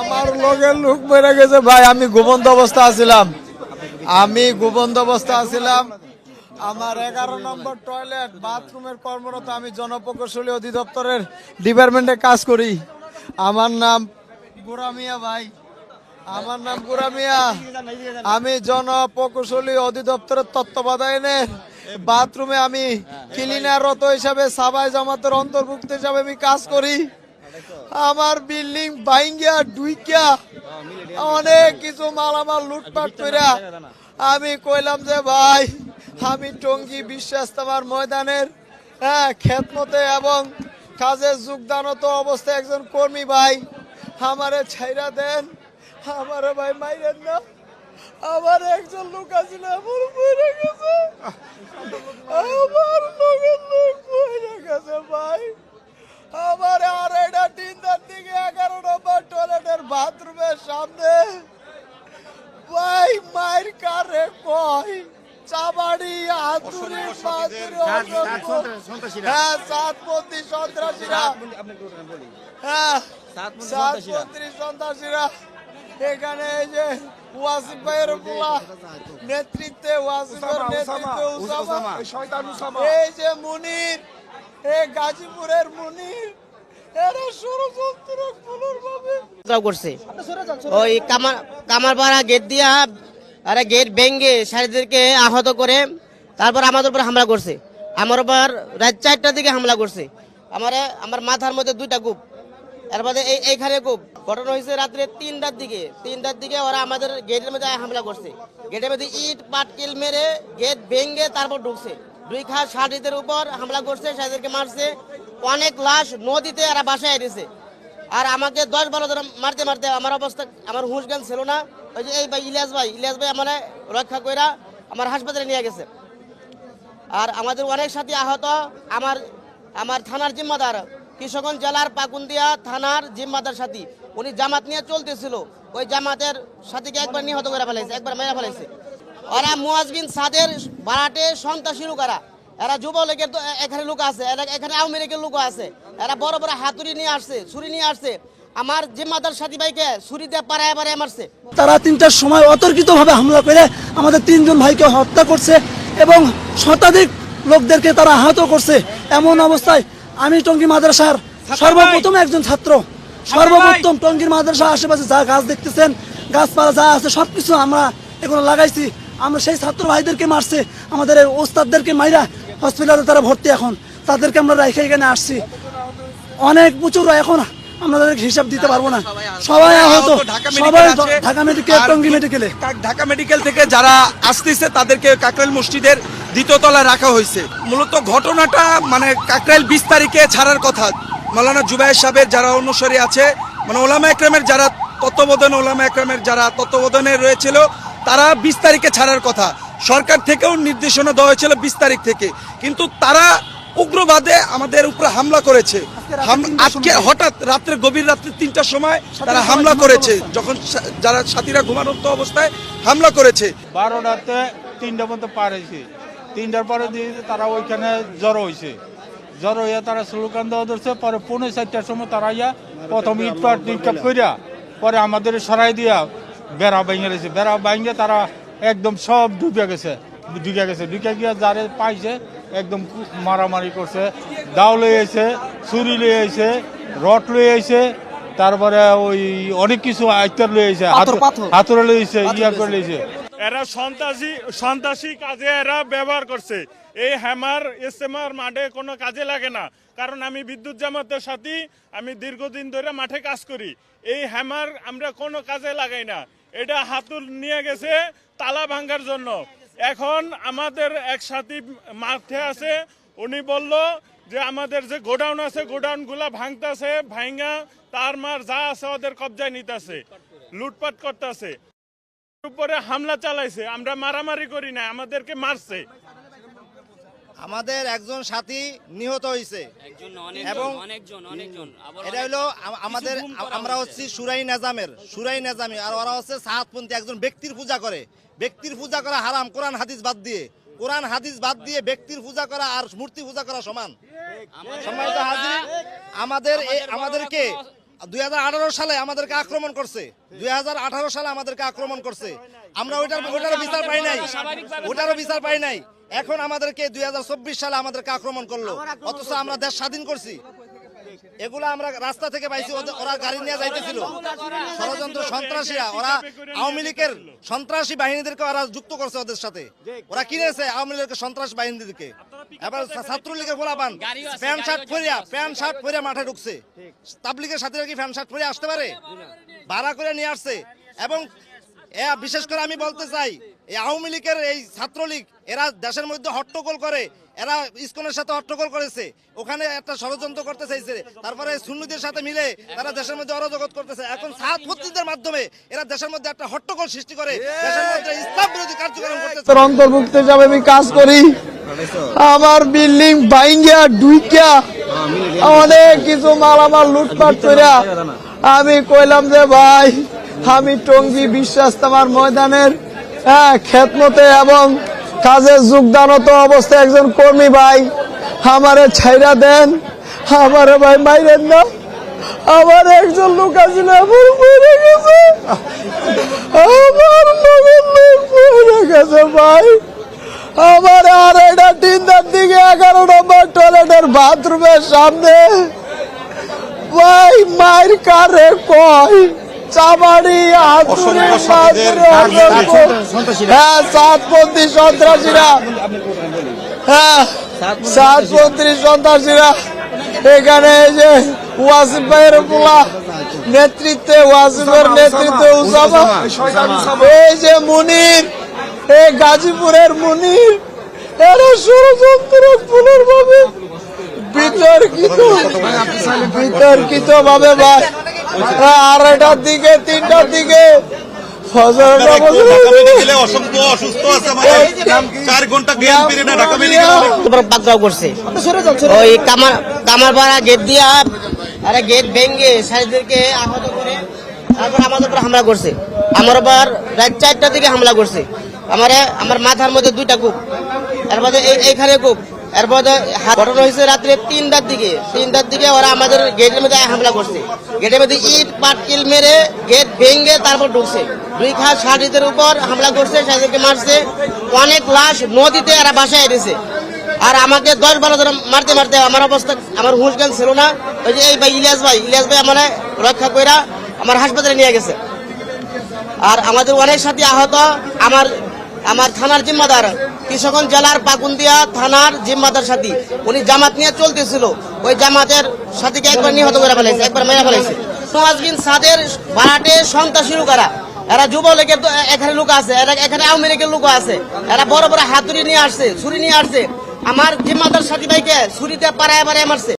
আমার লগের লোক মেরে গেছে, ভাই, আমি গোবন্ধ অবস্থা আছিলাম। আমি গোবন্ধ অবস্থা আছিলাম। আমার এগারো নম্বর টয়লেট বাথরুমের কর্মরত আমি জনপ্রকৌশলী অধিদপ্তরের ডিপার্টমেন্টে কাজ করি। আমার নাম গোরামিয়া ভাই। আমার নাম গোরামিয়া আমি জনপ্রকৌশলী অধিদপ্তরের তত্ত্বাবধানে বাথরুমে আমি ক্লিনাররত হিসাবে, সাবাই জামাতের অন্তর্ভুক্ত হিসাবে আমি কাজ করি। আমার বিল্ডিং বাইঙ্গিয়া ডুইকিয়া অনেক কিছু মালামাল লুটপাট কইরা আমি কইলাম যে, ভাই, আমি টঙ্গী বিশ্বাস তোমার ময়দানের হ্যাঁ খেতমতে এবং কাজে যোগদানত অবস্থায় একজন কর্মী, ভাই, আমারে ছাইরা দেন, আমারে ভাই মাইরেন না, আমার একজন লোক আছিল আমার মরে গেছে, আমার লগের লোক মরে গেছে, ভাই। আমার আর এটা তিনটার দিকে এগারো নম্বর টয়লেটের বাথরুমের সামনে। ভাই মায়ের কারে কয়? চাবাড়ি হাতুড়ি পাতুড়ি হ্যাঁ সাতপন্থী সন্ত্রাসীরা। হ্যাঁ সাতপন্থী সন্ত্রাসীরা। এখানে এই যে ওয়াসিফ ভাইয়ের পোলা নেতৃত্বে ওয়াসিফের নেতৃত্বে এই যে মুনির এই গাজীপুরের মুনির এরা ষড়যন্ত্র ভাবে। করছে। ওই কামার কামারপাড়া গেট দিয়া আরে গেট ভেঙ্গে সারিদেরকে আহত করে তারপর আমাদের উপর হামলা করছে। আমার উপর রাত চারটার দিকে হামলা করছে। আমার আমার মাথার মধ্যে দুইটা কূপ এরপরে এই এইখানে কূপ। ঘটনা হয়েছে রাত্রে তিনটার দিকে। তিনটার দিকে ওরা আমাদের গেটের মধ্যে হামলা করছে। গেটের মধ্যে ইট পাটকিল মেরে গেট ভেঙ্গে তারপর ঢুকছে। দুই খাস সারিদের উপর হামলা করছে সারিদেরকে মারছে। অনেক লাশ নদীতে এরা বাসায় দিছে আর আমাকে দশ বারো জন মারতে মারতে আমার অবস্থা, আমার হুঁশ জ্ঞান ছিল না। ওই যে এই ভাই ইলিয়াস ভাই ইলিয়াস ভাই আমার রক্ষা কইরা আমার হাসপাতালে নিয়ে গেছে। আর আমাদের অনেক সাথী আহত। আমার আমার থানার জিম্মাদার, কিশোরগঞ্জ জেলার পাকুন্দিয়া থানার জিম্মাদার সাথী। উনি জামাত নিয়ে চলতেছিল। ওই জামাতের সাথীকে একবার নিহত করে ফেলাইছে, একবার মেরে ফেলাইছে। ওরা মুয়াজবিন সাদের বারাটে সন্ত্রাসী লোকেরা এরা। যুবলীগের তো এখানে লোক আছে এরা- এখানে আওয়ামী লীগের লোক আছে। এরা বড় বড় হাতুড়ি নিয়ে আসছে ছুরি নিয়ে আসছে। আমার জিম্মাদার সাথী ভাইকে ছুরি দিয়ে পাড়ায় পাড়ায় মারছে। তারা তিনটার সময় অতর্কিতভাবে হামলা করে আমাদের তিনজন ভাইকে হত্যা করছে এবং শতাধিক লোকদেরকে তারা আহত করছে। এমন অবস্থায় আমি টঙ্গী মাদ্রাসার সর্বপ্রথম একজন ছাত্র। সর্বপ্রথম টঙ্গীর মাদ্রাসা আশেপাশে যা গাছ দেখতেছেন গাছপালা যা আছে সবকিছু আমরা এগুলো লাগাইছি। আমরা সেই ছাত্র ভাইদেরকে মারছে আমাদের ওস্তাদদেরকে মাইরা হসপিটালে তারা ভর্তি এখন। তাদেরকে আমরা রেখে এখানে আসছি। অনেক প্রচুর এখন আমাদের হিসাব দিতে পারব না। সবাই আহত। ঢাকা সবাই মেডিকেল ঢাকা মেডিকেল টঙ্গী মেডিকেলে ঢাকা মেডিকেল থেকে যারা আসতেছে তাদেরকে কাকরাইল মসজিদের দ্বিতীয় তলায় রাখা হয়েছে। মূলত ঘটনাটা মানে কাকরাইল বিশ তারিখে ছাড়ার কথা। মৌলানা জুবাইর সাহেবের যারা অনুসারী আছে মানে ওলামা একরামের যারা তত্ত্বাবধানে ওলামা একরামের যারা তত্ত্বাবধানে রয়েছিল তারা বিশ তারিখে ছাড়ার কথা। সরকার থেকেও নির্দেশনা দেওয়া হয়েছিল বিশ তারিখ থেকে। কিন্তু তারা উগ্রবাদে আমাদের উপরে হামলা করেছে। আজকে হঠাৎ রাত্রে গভীর রাত্রে তিনটার সময় তারা হামলা করেছে। যখন যারা সাথীরা ঘুমানোর অবস্থায় হামলা করেছে। বারো বারোটাতে তিনটা পর্যন্ত পার হয়েছে। তিনটার পরে দিয়ে তারা ওইখানে জড়ো হয়েছে। জড়ো হইয়া তারা স্লোগান দেওয়া ধরছে। পরে পৌনে চারটার সময় তারা ইয়া প্রথম ইটপাট নিক্ষেপ করিয়া পরে আমাদের সরাই দিয়া বেড়া ভেঙে গেছে বেড়া ভেঙে তারা একদম সব ডুবে গেছে। ঢুকে গেছে। ঢুকে গিয়া যারে পাইছে একদম মারামারি করছে। দাও এসে ছুরি লয়ে এসে রড এসে তারপরে ওই অনেক কিছু আইতার এসে হাতুড়ে এসে ইয়া করে লয়েছে এরা সন্ত্রাসী সন্ত্রাসী কাজে এরা ব্যবহার করছে। এই হ্যামার ইস্তেমার মাঠে কোনো কাজে লাগে না। কারণ আমি বিদ্যুৎ জামাতের সাথে আমি দীর্ঘদিন ধরে মাঠে কাজ করি। এই হ্যামার আমরা কোনো কাজে লাগাই না। এটা হাতুল নিয়ে গেছে তালা ভাঙ্গার জন্য। এখন আমাদের এক সাথী মাঠে আছে, উনি বলল যে আমাদের যে গোডাউন আছে গোডাউনগুলা ভাঙতেছে ভাঙ্গা তার মার যা আছে ওদের কবজায় নিতেছে, লুটপাট করতেছে। উপরে হামলা চালাইছে, আমরা মারামারি করি না আমাদেরকে মারছে। আমাদের একজন সাথী নিহত হয়েছে। এবং এটা হলো আমাদের আমরা। হচ্ছি সুরাই নাজামের সুরাই নাজামি। আর ওরা হচ্ছে সাহাতপন্থী একজন ব্যক্তির পূজা করে। ব্যক্তির পূজা করা হারাম কোরআন হাদিস বাদ দিয়ে। কোরআন হাদিস বাদ দিয়ে ব্যক্তির পূজা করা আর মূর্তি পূজা করা সমান। আমাদের সম্মানিত হাজির আমাদের এই- আমাদেরকে দুই হাজার আঠারো সালে আমাদেরকে আক্রমণ করছে। দুই হাজার আঠারো সালে আমাদেরকে আক্রমণ করছে। আমরা ওইটার ওইটারও বিচার পাই নাই। ওটারও বিচার পাই নাই। এখন আমাদেরকে দুই হাজার চব্বিশ সালে আমাদেরকে আক্রমণ করল। অথচ আমরা দেশ স্বাধীন করছি। এগুলো আমরা রাস্তা থেকে পাইছি ওরা গাড়ি নিয়ে যাইতেছিল। ষড়যন্ত্র সন্ত্রাসীরা, ওরা আওয়ামী লীগের সন্ত্রাসী বাহিনীদেরকে ওরা যুক্ত করছে ওদের সাথে। ওরা কিনেছে আওয়ামী লীগের সন্ত্রাস বাহিনীদেরকে। এবার ছাত্রলীগের গোলাপান প্যান্ট শার্ট পরিয়া, প্যান্ট শার্ট পরিয়া মাঠে ঢুকছে। তাবলিগের সাথীরা কি প্যান্ট শার্ট পরে আসতে পারে? ভাড়া করে নিয়ে আসছে। এবং বিশেষ করে আমি বলতে চাই, এই আওয়ামী লীগের এই ছাত্রলীগ, এরা দেশের মধ্যে হট্টগোল করে, এরা ইসকনের সাথে হট্টগোল করেছে, ওখানে একটা ষড়যন্ত্র করতে চাইছে, তারপরে সুন্নিদের সাথে মিলে তারা দেশের মধ্যে অরাজগত করতেছে, এখন সাত পত্রিকদের মাধ্যমে এরা দেশের মধ্যে একটা হট্টগোল সৃষ্টি করে ইসলাম বিরোধী কার্যক্রম অন্তর্ভুক্ত হিসাবে আমি কাজ করি। আমার বিল্ডিং বাইঙ্গা ডুইকা অনেক কিছু মালামাল লুটপাট কইরা আমি কইলাম যে, ভাই আমি টঙ্গী বিশ্বাস তোমার ময়দানের হ্যাঁ খেতমতে এবং কাজে যোগদানত অবস্থায় একজন কর্মী ভাই আমারে ছাইরা দেন। আমারে ভাই মাইরেন না। আমার একজন লোক আছিল আমার মরে গেছে। আমার লগের লোক গেছে ভাই। আমার তিনটার দিকে এগারো নম্বর টয়লেটের বাথরুমের সামনে। ভাই, মায়ের কারে কয়? চাবাড়ি হ্যাঁ সাতপন্থী সন্ত্রাসীরা। হ্যাঁ সাতপন্থী সন্ত্রাসীরা। এখানে এই যে ওয়াসিফ ভাইয়ের পোলা নেতৃত্বে ওয়াসিফের নেতৃত্বে উসামা। এই যে মুনির এই গাজীপুরের মুনির এরা ষড়যন্ত্র পুনর্ভাবে বিতর্কিত বিতর্কিত ভাবে ভাই। আড়াইটার দিকে তিনটার দিকে। ফজর অসুস্থ আছে আমাদের। চার ঘণ্টা জ্ঞান ফিরে না ঢাকা মেডিকেল। তারপর পাকড়াও করছে। ওই কামার কামার পাড়া গেট দিয়া আরে গেট ভেঙে সাইডদেরকে আহত করে তারপর আমাদের উপর হামলা করছে। আমার উপর রাত চারটার দিকে হামলা করছে। আমারে আমার মাথার মধ্যে দুইটা কূপ এরপরে এই- এইখানে কূপ। এরপরে হয়েছে রাত্রে তিনটার দিকে। তিনটার দিকে ওরা আমাদের গেটের মধ্যে হামলা করছে। গেটের মধ্যে ইট, পাটকিল মেরে গেট ভেঙে তারপর ঢুকছে। দুই খাস সারিদের উপর হামলা করছে সাইডকে মারছে। অনেক লাশ নদীতে এরা বাসায় এনেছে। আর আমাকে দশ বারো জন মারতে মারতে আমার অবস্থা, আমার হুঁশ জ্ঞান ছিল না। ওই যে এই ভাই ইলিয়াস ভাই ইলিয়াস ভাই আমার রক্ষা কইরা আমার হাসপাতালে নিয়ে গেছে। আর আমাদের অনেক সাথী আহত, আমার আমার থানার জিম্মাদার। কৃষকগঞ্জ জেলার পাকুন্দিয়া থানার জিম্মাদার সাথী। উনি জামাত নিয়ে চলতেছিল। ওই জামাতের সাথীকে একবার নিহত করে ফেলেছে, একবার মেরে ফেলেছে। নওয়াজবিন সাদের ভাড়াটে শুরু করা এরা যুবলীগের এখানে লোক আছে, এরা এখানে আওয়ামী লীগের লোক আছে। এরা বড় বড় হাতুড়ি নিয়ে আসছে, ছুরি নিয়ে আসছে। আমার জিম্মাদার সাথী ভাইকে ছুরিতে পাড়ায় পাড়ায় মারছে।